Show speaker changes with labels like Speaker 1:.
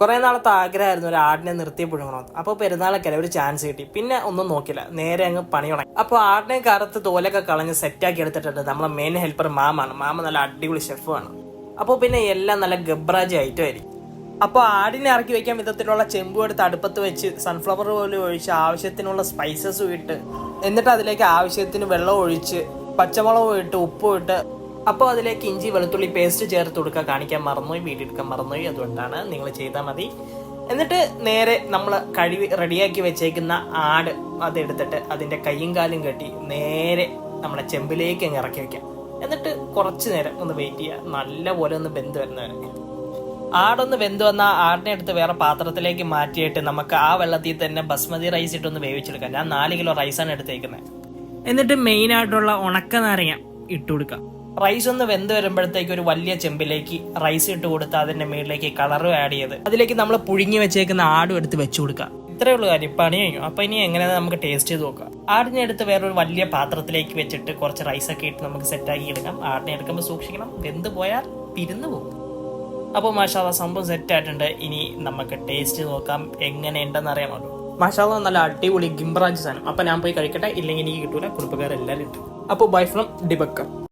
Speaker 1: കുറെ നാളത്തെ ആഗ്രഹമായിരുന്നു ഒരു ആടിനെ നിർത്തി പുഴുങ്ങണമെന്ന്. അപ്പോൾ പെരുന്നാളൊക്കെ ഒരു ചാൻസ് കിട്ടി. പിന്നെ ഒന്നും നോക്കില്ല നേരെ അങ്ങ് പണി തുടങ്ങി. അപ്പോൾ ആടിനെ കറുത്ത് തോലൊക്കെ കളഞ്ഞ് സെറ്റാക്കി എടുത്തിട്ടുണ്ട് നമ്മളെ മെയിൻ ഹെൽപ്പർ മാമാണ്. മാമ നല്ല അടിപൊളി ഷെഫാണ് അപ്പോൾ പിന്നെ എല്ലാം നല്ല ഗബ്രാജ് ആയിരിക്കും. അപ്പോൾ ആടിനെ ഇറക്കി വെക്കാൻ വിധത്തിലുള്ള ചെമ്പ് എടുത്ത് അടുപ്പത്ത് വെച്ച് സൺഫ്ലവർ ഓയിൽ ഒഴിച്ച് ആവശ്യത്തിനുള്ള സ്പൈസസും ഇട്ട് എന്നിട്ട് അതിലേക്ക് ആവശ്യത്തിന് വെള്ളം ഒഴിച്ച് പച്ചമുളകും ഇട്ട് ഉപ്പും ഇട്ട് അപ്പോൾ അതിലേക്ക് ഇഞ്ചി വെളുത്തുള്ളി പേസ്റ്റ് ചേർത്ത് കൊടുക്കുക. കാണിക്കാൻ മറന്നുപോയി വീഡിയോ എടുക്കാൻ മറന്നുപോയി. അതുകൊണ്ടാണ് നിങ്ങൾ ചെയ്താൽ മതി. എന്നിട്ട് നേരെ നമ്മൾ കഴിവ് റെഡിയാക്കി വെച്ചേക്കുന്ന ആട് അതെടുത്തിട്ട് അതിന്റെ കയ്യും കാലും കെട്ടി നേരെ നമ്മളെ ചെമ്പിലേക്ക് അങ്ങ് ഇറക്കി വെക്കാം. എന്നിട്ട് കുറച്ച് നേരം ഒന്ന് വെയിറ്റ് ചെയ്യുക. നല്ലപോലെ ഒന്ന് ബന്ധു വരുന്നവരെ ആടൊന്ന് വെന്ത് വന്ന ആടിനെ എടുത്ത് വേറെ പാത്രത്തിലേക്ക് മാറ്റിയിട്ട് നമുക്ക് ആ വെള്ളത്തിൽ തന്നെ ബസ്മതി റൈസ് ഇട്ടൊന്ന് വേവിച്ചെടുക്കാം. ഞാൻ നാല് കിലോ റൈസാണ് എടുത്തേക്കുന്നത്. എന്നിട്ട് മെയിനായിട്ടുള്ള ഉണക്ക നാരങ്ങ ഇട്ട് കൊടുക്കാം റൈസ് ഒന്ന് വെന്ത് വരുമ്പോഴത്തേക്ക് ഒരു വലിയ ചെമ്പിലേക്ക് റൈസ് ഇട്ട് കൊടുത്ത് അതിന്റെ മേളിലേക്ക് കളറും ആഡ് ചെയ്ത് അതിലേക്ക് നമ്മൾ പുഴുങ്ങി വെച്ചേക്കുന്ന ആടും എടുത്ത് വെച്ചു കൊടുക്കാം ഇത്രേ ഉള്ളൂ കാര്യം. പണി കഴിഞ്ഞു? അപ്പൊ ഇനി എങ്ങനെയാണ് നമുക്ക് ടേസ്റ്റ് ചെയ്ത് നോക്കാം. ആടിനെ എടുത്ത് വേറൊരു വലിയ പാത്രത്തിലേക്ക് വെച്ചിട്ട് കുറച്ച് റൈസ് ഒക്കെ ഇട്ട് നമുക്ക് സെറ്റ് സെറ്റാക്കി എടുക്കാം. ആടിനെ എടുക്കുമ്പോൾ സൂക്ഷിക്കണം. വെന്ത് പോയാൽ പിരിന്നു പോകും. അപ്പോൾ മാഷാല സംഭവം സെറ്റ് ആയിട്ടുണ്ട്. ഇനി നമുക്ക് ടേസ്റ്റ് നോക്കാം. എങ്ങനെയുണ്ടെന്ന് അറിയാമല്ലോ മാഷാല നല്ല അടിപൊളി ഗിംബ്രാജ് സാധനം. അപ്പൊ ഞാൻ പോയി കഴിക്കട്ടെ. ഇല്ലെങ്കിൽ എനിക്ക് കിട്ടൂല. കുടുംബക്കാരെല്ലാവരും ഇട്ടു. അപ്പോൾ ബൈ ഫ്രം ഡിബക്കർ